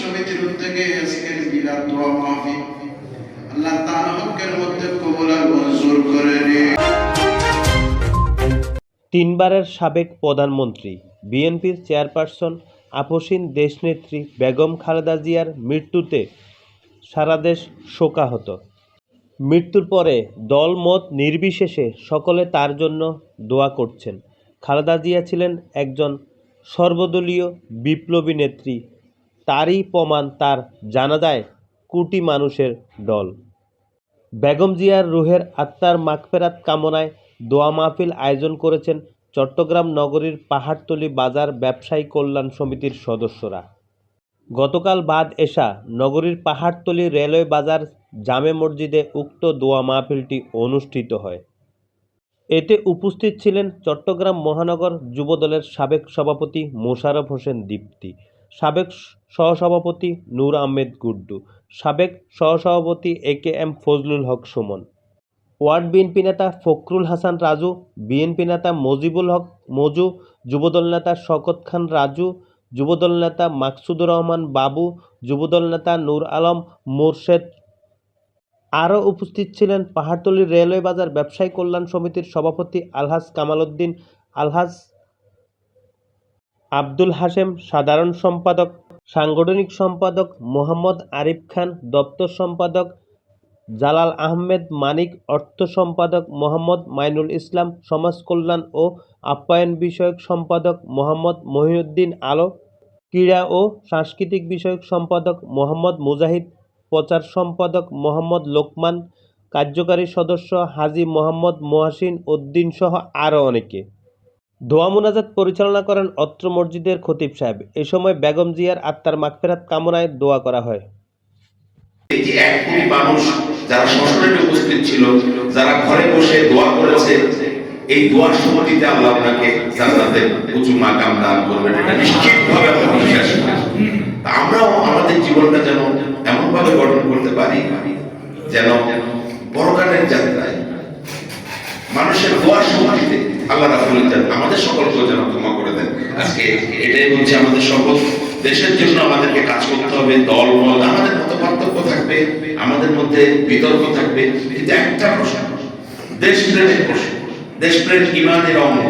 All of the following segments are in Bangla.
সমিতির উদ্যোগে আজকের দোয়া আল্লাহ মধ্যে মঞ্জুর করে তিনবারের সাবেক প্রধানমন্ত্রী, বিএনপির চেয়ারপারসন, আপসীন দেশনেত্রী বেগম খালেদা জিয়ার মৃত্যুতে সারাদেশ শোকাহত। মৃত্যুর পরে দলমত নির্বিশেষে সকলে তার জন্য দোয়া করছেন। খালেদা জিয়া ছিলেন একজন সর্বদলীয় বিপ্লবী নেত্রী তারই প্রমাণ তার জানাজায় কোটি মানুষের দল। বেগম জিয়ার রুহের আত্মার মাগফেরাত কামনায় দোয়া মাহফিল আয়োজন করেছেন চট্টগ্রাম নগরীর পাহাড়তলি বাজার ব্যবসায়ী কল্যাণ সমিতির সদস্যরা। গতকাল বাদ এশা নগরীর পাহাড়তলি রেলওয়ে বাজার জামে মসজিদে উক্ত দোয়া মাহফিলটি অনুষ্ঠিত হয়। এতে উপস্থিত ছিলেন চট্টগ্রাম মহানগর যুবদলের সাবেক সভাপতি মোশাররফ হোসেন দীপ্তি সাবেক সহসভাপতি নূর আহমেদ গুড্ডু, সাবেক সহসভাপতি A K M Fazlul Haque Sumon, ward BNP নেতা ফখরুল হাসান রাজু, বিএনপি নেতা মজিবুল হক মজু, যুবদল নেতা শকত খান রাজু, যুবদল নেতা মাকসুদুর রহমান বাবু, যুবদল নেতা নূর আলম মোরশেদ। আরও উপস্থিত ছিলেন পাহাড়তলী রেলওয়ে বাজার ব্যবসায়ী কল্যাণ সমিতির সভাপতি আলহাজ কামাল উদ্দিন। আলহাজ আব্দুল হাশেম সাধারণ সম্পাদক, সাংগঠনিক সম্পাদক মোহাম্মদ আরিফ খান দপ্তর সম্পাদক, জালাল আহমেদ মানিক অর্থ সম্পাদক মোহাম্মদ মাইনুল ইসলাম সমাজ কল্যাণ ও আপ্যায়ন বিষয়ক সম্পাদক মোহাম্মদ মহিউদ্দিন আলো, ক্রীড়া ও সাংস্কৃতিক বিষয়ক সম্পাদক মোহাম্মদ মুজাহিদ, প্রচার সম্পাদক মোহাম্মদ লোকমান, কার্যকারী সদস্য হাজি মোহাম্মদ মহাসিন উদ্দিন সহ আরও অনেকে। দোয়া মোনাজাত পরিচালনা করেন অত্র মসজিদের খতিব সাহেব। এ সময় বেগম জিয়ার আত্মার মাগফেরাত কামনায় দোয়া করা হয়। এক কোটি মানুষ যারা উপস্থিত ছিল, যারা ঘরে বসে দোয়া করেছে, এই দোয়ার সময়টিতে আপনাকে দান করবেন। এটা আমরা বিশ্বাস আমরাও আমাদের জীবনটা যেন গঠন করতে পারি, যেন যাত্রায় মানুষের দোয়ার সময়টিতে আল্লাহ রাফুল আমাদের সকলকেও যেন ক্ষমা করে দেন। আজকে এটাই হচ্ছে আমাদের শপথ দেশের জন্য আমাদেরকে কাজ করতে হবে দল মত আমাদের মতো পার্থক্য থাকবে, আমাদের মধ্যে বিতর্ক থাকবে। কিন্তু একটা প্রশ্ন দেশ প্রেমের প্রশ্ন দেশ প্রেম ইমানের অঙ্গ।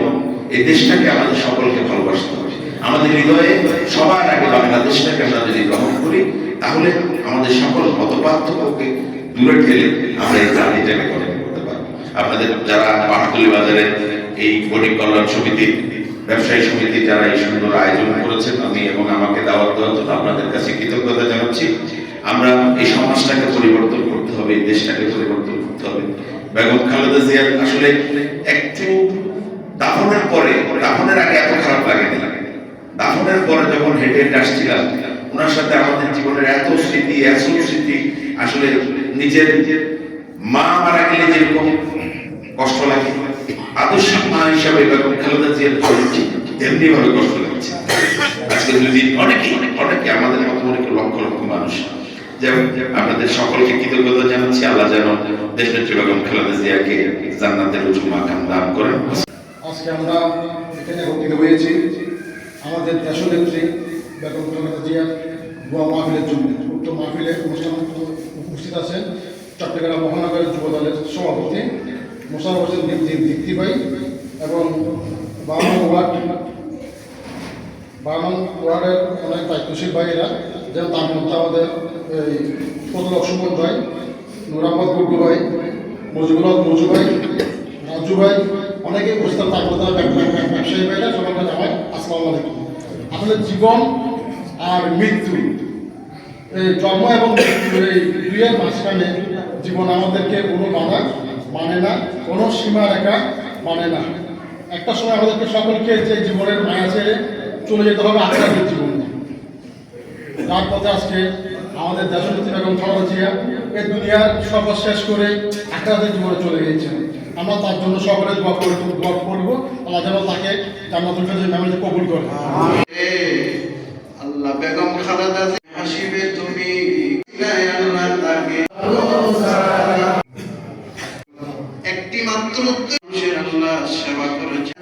এই দেশটাকে আমাদের সকলকে ভালোবাসতে হবে। আমাদের হৃদয়ে সবার আগে বাংলাদেশটাকে আমরা যদি গ্রহণ করি, তাহলে আমাদের সকল মত পার্থক্যকে দূরে ঠেলে আমরা এই জাতিটাকে গঠন করতে পারব। আপনাদের যারা পাহাড়তলি বাজারের এই বণিক কল্যাণ সমিতির ব্যবসায়ী সমিতি যারা এই সুন্দর আয়োজন করেছেন, আমি এবং আমাকে দাওয়াত দেওয়ার জন্য আপনাদের কাছে কৃতজ্ঞতা জানাচ্ছি। আমরা এই সমাজটাকে পরিবর্তন করতে হবে, এই দেশটাকে পরিবর্তন করতে হবে। বেগম খালেদা জিয়ার আসলে একটু দাফনের পরে, দাফনের আগে এত খারাপ লাগেনি। দাফনের পরে যখন হেঁটে হেঁটে আসছিলাম, ওনার সাথে আমাদের জীবনের এত স্মৃতি এত স্মৃতি, আসলে নিজের মা মারা গেলে যেরকম কষ্ট লাগে আদর্শ মা হিসাবে বেগম খালেদা জিয়ার তেমনি ভাবে কষ্ট লাগছে। আজকে যদি অনেকে অনেকে আমাদের মতো অনেক লক্ষ লক্ষ মানুষ, যেমন আপনাদের সকলকে কৃতজ্ঞতা জানাচ্ছি, আল্লাহ যেন দেশ নেত্রী বেগম খালেদা জিয়াকে জান্নাতের উঁচু মাকাম দান করেন। আজকে আমরা এখানে একত্রিত হয়েছি আমাদের দেশনেত্রী বেগম খালেদা জিয়া গোয়া মাহফিলের জন্য। উক্ত মাহফিলে অনুষ্ঠান উপস্থিত আছেন চট্টগ্রাম মহানগরের যুব দলের সভাপতি মোশারফ হোসেন দীপ্তি ভাই এবং বামন ওয়ার্ড বামন ওয়ার্ডের অনেক দায়িত্বশীল ভাইয়েরা যেমন তার মধ্যে আমাদের এই ফজল ভাই নুর আহমদ গুড্ডু ভাই মজিবুল মজু ভাই রাজু ভাই অনেকে উপস্থিত তার মধ্যে ব্যবসায়ী ভাইরা সবাইকে জানাই আসসালামু আলাইকুম। আসলে জীবন আর মৃত্যু, এই জন্ম এবং এই দুইয়ের মাঝখানে জীবন আমাদেরকে কোনো বাধা মানে না, কোনো সীমা রেখা মানে না। একটা সময় আমাদেরকে সকলকে যে জীবনের মায়া ছেড়ে চলে যেতে হবে আখেরাতের জীবন যার পথে আজকে আমাদের দেশনেত্রী বেগম খালেদা জিয়া এই দুনিয়ার সফর শেষ করে আখেরাতের জীবনে চলে গিয়েছেন। আমরা তার জন্য সকলে দোয়া করব দোয়া করব। আল্লাহ যেন তাকে জান্নাতুল ফেরদৌসের মেমোরিতে কবুল করে। আল্লাহ বেগম খালেদা হাসিবে তুমি আল্লাহ তাকে। একটি মাত্র আল্লাহ সেবা করেছে।